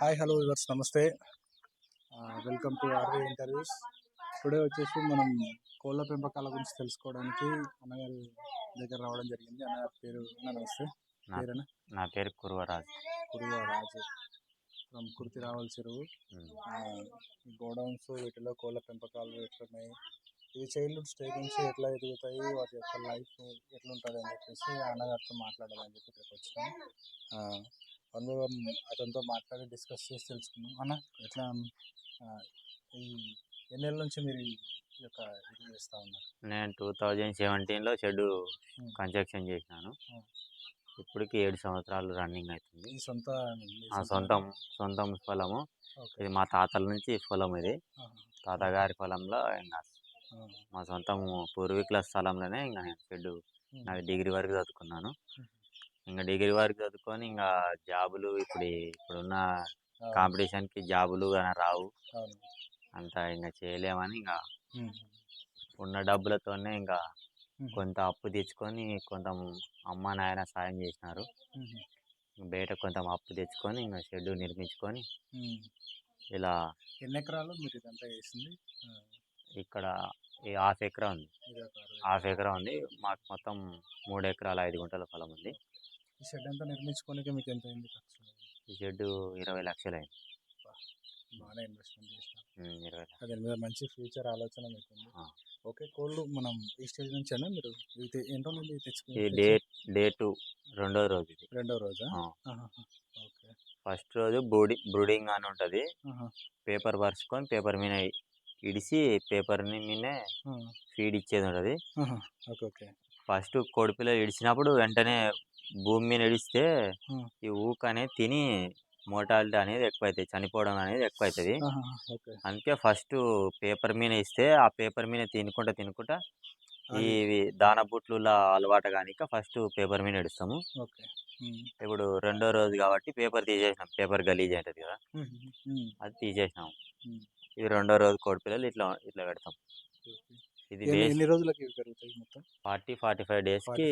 Hi hello viewers నమస్తే welcome to RV interviews today వచ్చేసి మనం కోళ్ళ పెంపకాల గురించి తెలుసుకోవడానికి అన్నగారి దగ్గర రావడం జరిగింది. అన్నగారి పేరు నమస్తే. నా- పేరేనా? నా పేరు కురువరాజ్. కురువ రాజు ఫ్రమ్ కుర్తి రావల్ చెరువు. గోడౌన్స్ వీటిలో కోళ్ళ పెంపకాలు ఎట్లున్నాయి? ఇవి చైల్డ్హుడ్ స్టేజ్ నుంచి ఎట్లా ఎదుగుతాయి? వాటి యొక్క లైఫ్ ఎట్లుంటుంది అని చెప్పేసి అన్నగారితో మాట్లాడాలని చెప్పి ఇక్కడికి వచ్చినాం వన్ అతనితో మాట్లాడి డిస్కస్ చేసి తెలుసుకున్నాం అన్న ఎట్లా ఈ ఎన్నేళ్ళ నుంచి మీరు ఈ యొక్క ఇది చేస్తూ ఉన్నారు? నేను టూ థౌజండ్ సెవెంటీన్లో షెడ్. కన్స్ట్రక్షన్ చేసినాను. ఇప్పటికి ఏడు సంవత్సరాలు రన్నింగ్ అవుతుంది. ఈ సొంత ఆ సొంతం సొంతం పొలము. ఇది మా తాతల నుంచి పొలం ఇది. తాతగారి పొలంలో ఇంకా మా సొంతం పూర్వీకుల స్థలంలోనే ఇంకా నేను షెడ్ నాది డిగ్రీ వరకు చదువుకున్నాను. ఇంకా డిగ్రీ వరకు చదువుకొని ఇంకా జాబులు ఇప్పుడు ఇప్పుడున్న కాంపిటీషన్కి జాబులు కానీ రావు. అంత ఇంకా చేయలేమని ఇంకా. ఉన్న డబ్బులతోనే ఇంకా. కొంత అప్పు తెచ్చుకొని కొంత అమ్మ నాయన సాయం చేసినారు. బయట కొంత అప్పు తెచ్చుకొని ఇంకా షెడ్ నిర్మించుకొని. ఇలా ఎన్ని ఎకరాలు మీరు ఇదంతా చేసింది? ఇక్కడ ఈ హాఫ్ ఎకరా ఉంది. హాఫ్ ఎకరా. ఉంది. మాకు మొత్తం మూడు ఎకరాల ఐదు గుంటల పొలం ఉంది. ఈ షెడ్ అంతా నిర్మించుకోనికి మీకు ఎంత అయింది ఖర్చు? ఈ షెడ్ ఇరవై లక్షలు అయింది బాగానే ఇన్వెస్ట్మెంట్ చేసినాం ఇరవై దాని మీద మంచి ఫ్యూచర్ ఆలోచన మీకు ఉంది. ఓకే కోళ్ళు మనం ఈ స్టేజ్ నుంచేనా మీరు? ఇది తె- ఎన్ని రోజులు ఈ తెచ్చుకుని డే డే టూ రెండో రోజు ఇది. రెండో రోజా. ఓకే. ఫస్ట్ రోజు బ్రూడి బ్రూడింగ్ అని ఉంటుంది. పేపర్ పరుచుకొని పేపర్ మీద ఇడిసి పేపర్ని మీదే ఆ. ఫీడ్ ఇచ్చేది ఉంటుంది. Okay okay. ఫస్ట్ కోడిపిల్ల ఇడిచినప్పుడు వెంటనే భూమి మీద Hmm. ఈ ఊక అనేది తిని మోటాలిటీ అనేది ఎక్కువ అవుతుంది చనిపోవడం అనేది ఎక్కువ అవుతుంది అందుకే ఫస్ట్ పేపర్ మీద ఇస్తే ఆ పేపర్ మీద తినుకుంటా తినుకుంటా. ఇవి దాన బుట్లులా అలవాటు కానిక ఫస్ట్ పేపర్ మీద ఇడుస్తాము. ఇప్పుడు రెండో రోజు కాబట్టి పేపర్ తీసేసినాం పేపర్ గలీజ్ అవుతుంది కదా. అది తీసేసినాం. ఇది రెండో రోజు కోడిపిల్లలు ఇట్లా ఇట్లా పెడతాం. ఇది ఎన్ని రోజులకి ఫార్టీ ఫార్టీ ఫైవ్ డేస్కి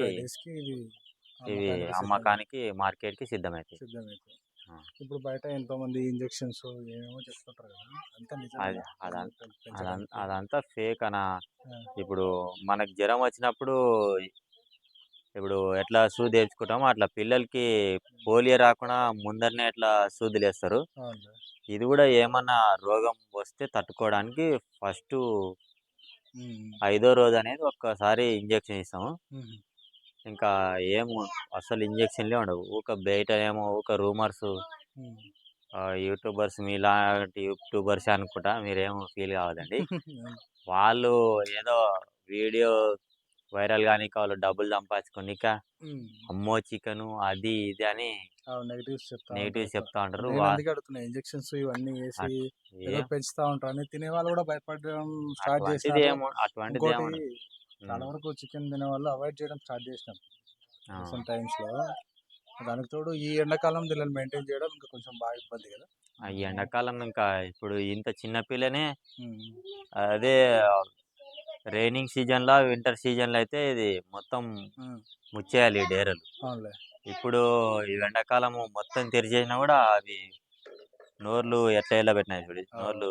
ఇవి అమ్మకానికి సిద్ధం- అమ్మకానికి మార్కెట్కి సిద్ధమవుతాయి సిద్ధమైపోయి ఆ. ఇప్పుడు బయట ఎంతో మంది ఇంజెక్షన్స్ ఏమేమో చెప్తుంటారు కదా. అదంతా ఫేక్ అన్న ఆ. ఇప్పుడు మనకు జ్వరం వచ్చినప్పుడు ఇప్పుడు ఎట్లా సూది వేయించుకుంటామో అట్లా పిల్లలకి పోలియో రాకుండా ముందరనే ఎట్లా సూదులు వేస్తారు. ఇది కూడా ఏమన్నా రోగం వస్తే తట్టుకోవడానికి ఫస్ట్. ఐదో రోజు అనేది ఒక్కసారి ఇంజెక్షన్ ఇస్తాము. ఇంకా ఏం అసలు ఇంజెక్షన్లే ఉండవు ఊక బయట ఏమో ఊక రూమర్స్. యూట్యూబర్స్ మీలాంటి యూట్యూబర్స్ అనుకుంటా మీరేమో ఫీల్ కావద్దండి వాళ్ళు ఏదో వీడియో వైరల్ కానీ వాళ్ళు డబ్బులు సంపాదించుకోనిక ఉమ్. అమ్మో చికెన్ అది ఇది అని అవును నెగిటివ్స్ చెప్తా నెగిటివ్. చెప్తా ఉంటారు ఇంజెక్షన్స్ ఇవన్నీ వేసి పెంచుతా ఉంటారు తినే వాళ్ళు కూడా భయపడడం స్టార్ట్ ఏమో అటువంటిది చాలా వరకు చికెన్ తినే వాళ్ళు అవాయిడ్ చేయడం స్టార్ట్ చేసినాం. రీసెంట్ టైమ్స్లో. దానికి తోడు ఈ ఎండాకాలం వీళ్ళని మెయింటైన్ చేయడం ఇంకా కొంచెం బాగా ఇబ్బంది కదా. ఈ ఎండాకాలం ఇంకా ఇప్పుడు ఇంత చిన్న పిల్లనే. అదే రైనింగ్ సీజన్లో వింటర్ సీజన్లో అయితే ఇది మొత్తం. ముచ్చేయాలి డేరలు. ఇప్పుడు ఈ ఎండాకాలము మొత్తం తెరిచేసినా కూడా అవి నోర్లు ఎట్లా ఎలా పెట్టినాయి చూడు నోర్లు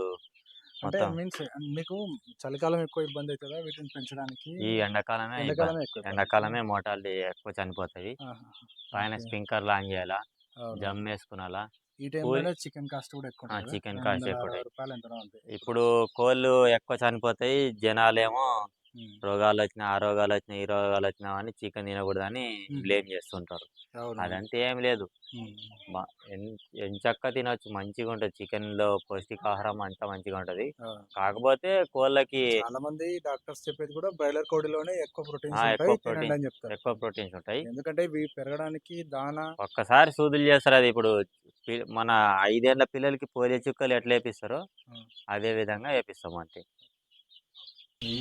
అంటే మీన్స్ మీకు చలికాలం ఎక్కువ ఇబ్బంది అవుతుందా వీటిని పెంచడానికి ఈ ఎండాకాలమే. ఎండాకాలమే ఎక్కువ. ఎండాకాలమే మోటార్లు ఎక్కువ చనిపోతాయి. పైన ఓకే. స్ప్రింకర్లు ఆన్ చేయాలా. జమ్ వేసుకునాలా ఈ టైంలోనే చికెన్ కాస్ట్ కూడా ఎక్కువ cost వందల ఎక్కువ ఇప్పుడు కోళ్ళు ఎక్కువ చనిపోతాయి జనాలేమో. రోగాలు వచ్చినా ఆ రోగాలు వచ్చినా ఈ రోగాలు వచ్చినా అని చికెన్ తినకూడదని. బ్లేమ్ చేస్తుంటారు. అదంతా ఏం లేదు. ఎంచక్క తినొచ్చు మంచిగా ఉంటుంది. చికెన్లో పౌష్టికాహారం అంతా మంచిగా ఉంటుంది. కాకపోతే కోళ్ళకి చాలా మంది డాక్టర్స్ చెప్పేది కూడా బ్రాయిలర్ కోడిలోనే ఎక్కువ ప్రోటీన్స్ ఎక్కువ చెప్తారు. ఎక్కువ ప్రోటీన్స్ ఉంటాయి. ఎందుకంటే ఇవి పెరగడానికి దానా ఒక్కసారి సూదులు చేస్తారు అది. ఇప్పుడు మన ఐదేళ్ళ పిల్లలకి పోలియో చుక్కలు ఎట్లా వేపిస్తారో. అదే విధంగా వేపిస్తాం అంతే.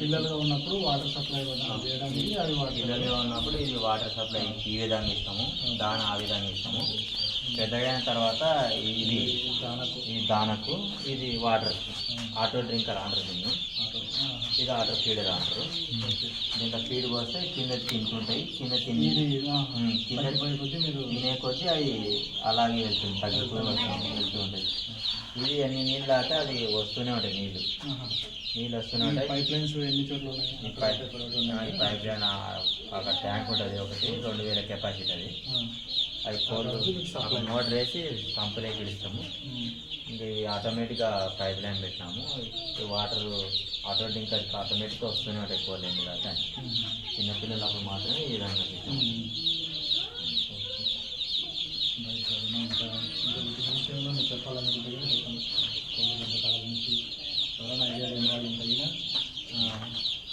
పిల్లలుగా ఉన్నప్పుడు వాటర్ సప్లై చేయడానికి పిల్లలుగా ఉన్నప్పుడు ఇది వాటర్ సప్లై ఈ విధంగా ఇస్తాము దాన ఆ విధంగా ఇస్తాము. పెద్దగా అయిన తర్వాత ఇది దానకు. ఈ దానకు ఇది వాటర్ ఆటో డ్రింకర్ అంటారు దీన్ని. ఇది ఆటో ఫీడర్ అంటారు. దీంట్లో ఫీడ్ పోస్తే కింద తింటుంటాయి కింద తిని కింద తినే కొద్దీ అవి అలాగే వెళ్తుంది తగ్గిపోయి వస్తుంది వెళ్తూ ఉంటాయి ఇది ఎన్ని నీళ్ళు దాకా అది వస్తూనే ఉంటాయి నీళ్ళు. నీళ్ళు వస్తూనే ఉంటాయి పైప్ లైన్స్ ఎన్ని చోట్ల ఉన్నాయి? ఈ పైప్ ఈ పైప్ లైన్ ఆ- ఒక ట్యాంక్ ఉంటుంది ఒకటి రెండు వేల కెపాసిటీ అది. అది కోళ్ళు అక్కడ మోటార్ వేసి పంపులోకి ఇస్తాము ఇంకా ఈ ఆటోమేటిక్గా పైప్ లైన్ పెట్టినాము. ఈ వాటర్ ఆటోమేటిక్ ఇంకా ఆటోమేటిక్గా వస్తూనే ఉంటాయి కోళ్ళు ఎన్ని దాకా. చిన్నపిల్లలు అప్పుడు మాత్రమే ఈ విధంగా. చెప్పాలనుకుంటే ఎవరైనా ఐడియా లేని వాళ్ళు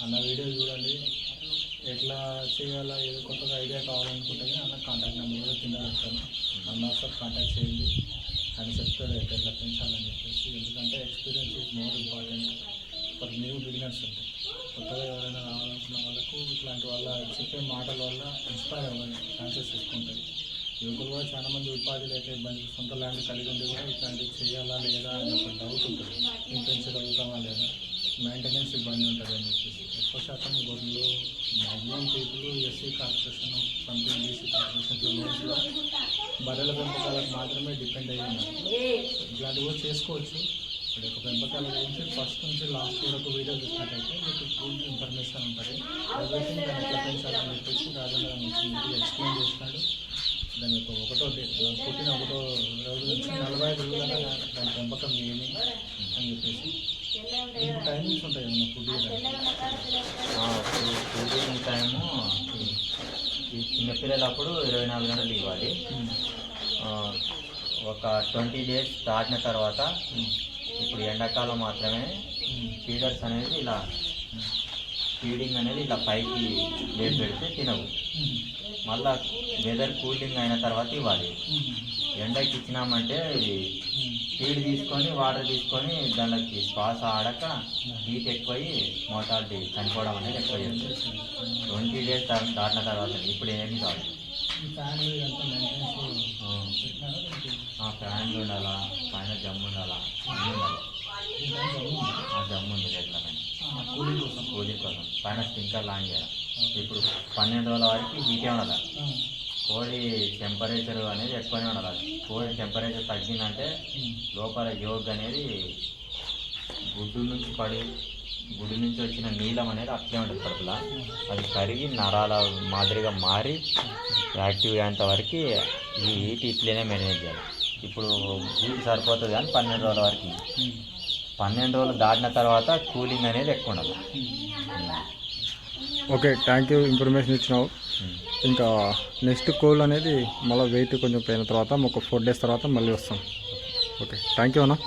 అన్న వీడియో చూడండి. ఎట్లా చేయాలా ఏదో కొత్తగా ఐడియా కావాలనుకుంటే అన్న కాంటాక్ట్ నెంబర్ కూడా కింద పెడతాను. అన్న ఒకసారి కాంటాక్ట్ చేయండి. అని చెప్తారు ఎట్లా పెంచాలని చెప్పేసి. ఎందుకంటే experience is more important for new beginners ఉంటాయి కొత్తగా ఎవరైనా రావాలనుకున్న వాళ్ళకు ఇట్లాంటి వాళ్ళ చెప్పే మాటల వల్ల ఇన్స్పైర్ అవ్వాలి ఛాన్సెస్ తీసుకుంటాయి యువకులు కూడా చాలా మంది ఉపాధి లేక ఇబ్బంది సొంత ల్యాండ్ కలిగి ఉండి కూడా ఇట్లాంటివి చేయాలా లేదా అని ఒక డౌట్ ఉంటుంది. మేము పెంచగలుగుతామా లేదా? మెయింటెనెన్స్ ఇబ్బంది ఉంటుంది అని చెప్పేసి. ఎక్కువ శాతం గొర్రెలు maximum people SC corporation something BC corporation లోన్స్లో బర్రెల పెంపకాలకు మాత్రమే డిపెండ్ అయ్యి ఉన్నారు. ఇట్లాంటివి కూడా చేసుకోవచ్చు. ఇప్పుడు ఒక పెంపకాల గురించి ఫస్ట్ నుంచి లాస్ట్ వరకు వీడియో చూసినట్టయితే మీకు ఫుల్ ఇన్ఫర్మేషన్ ఉంటుంది. ఎవ్రీథింగ్ దాన్ని ఎట్లా పెంచాలని చెప్పేసి రాజేంద్ర మంచి ఎక్స్ప్లెయిన్ చేసినాడు దాని యొక్క ఒకటో పుట్టిన ఒకటో రోజు నుంచి నలభై ఐదు రోజుల దాని పెంపకం ఏమి అని చెప్పేసి. దీనికి టైమింగ్స్ ఉంటాయి ఏమన్నా ఫుడ్ ఫీడింగ్ టైము ఈ చిన్నపిల్లలు అప్పుడు ఇరవై నాలుగు గంటలు ఇవ్వాలి. ఆ, ఒక ట్వంటీ డేస్ దాటిన తర్వాత ఇప్పుడు ఎండాకాలం మాత్రమే ఫీడర్స్ అనేది ఇలా ఫీడింగ్ అనేది ఇలా పైకి లేపి పెడితే తినవు. మళ్ళా వెదర్ కూలింగ్ అయిన తర్వాత ఇవ్వాలి. ఎండకి ఇచ్చినామంటే ఫీడ్ తీసుకొని వాటర్ తీసుకొని దానికి శ్వాస ఆడక హీట్ ఎక్కువై మోటార్టీ చనిపోవడం అనేది ఎక్కువ చేస్తుంది ట్వంటీ డేస్ దాటిన తర్వాత ఇప్పుడు ఏమి కాదు. ఫ్యాన్లు ఉండాలా పైన జమ్ము ఉండాలా అన్నీ ఉండాలి? ఆ జమ్ము ఉంది కూలింగ్ కోసం. కూలింగ్ కోసం. పైన స్ప్రింకర్ లాంగ్ చేయాలి. ఇప్పుడు పన్నెండు రోజుల వరకు హీటే ఉండాలి. కోడి టెంపరేచర్ అనేది ఎక్కువనే ఉండాలి. కోడి టెంపరేచర్ తగ్గిందంటే లోపల యోగ్ అనేది గుడ్డు నుంచి పడి గుడ్డు నుంచి వచ్చిన నీలం అనేది అట్లే ఉంటుంది కడుపులో. అది కరిగి నరాల మాదిరిగా మారి యాక్టివ్ అయ్యేంత వరకు ఈ హీట్ ఇట్లనే మేనేజ్ చేయాలి. ఇప్పుడు హీట్ సరిపోతుంది కానీ పన్నెండు రోజుల వరకు. పన్నెండు రోజులు దాటిన తర్వాత కూలింగ్ అనేది ఎక్కువ ఉండాలి. ఓకే థ్యాంక్ యూ ఇన్ఫర్మేషన్ ఇచ్చినావు. ఇంకా నెక్స్ట్ కోల్ అనేది మళ్ళీ వెయిట్ కొంచెం పోయిన తర్వాత ఒక ఫోర్ డేస్ తర్వాత మళ్ళీ వస్తాం. ఓకే థ్యాంక్ యూ అన్న.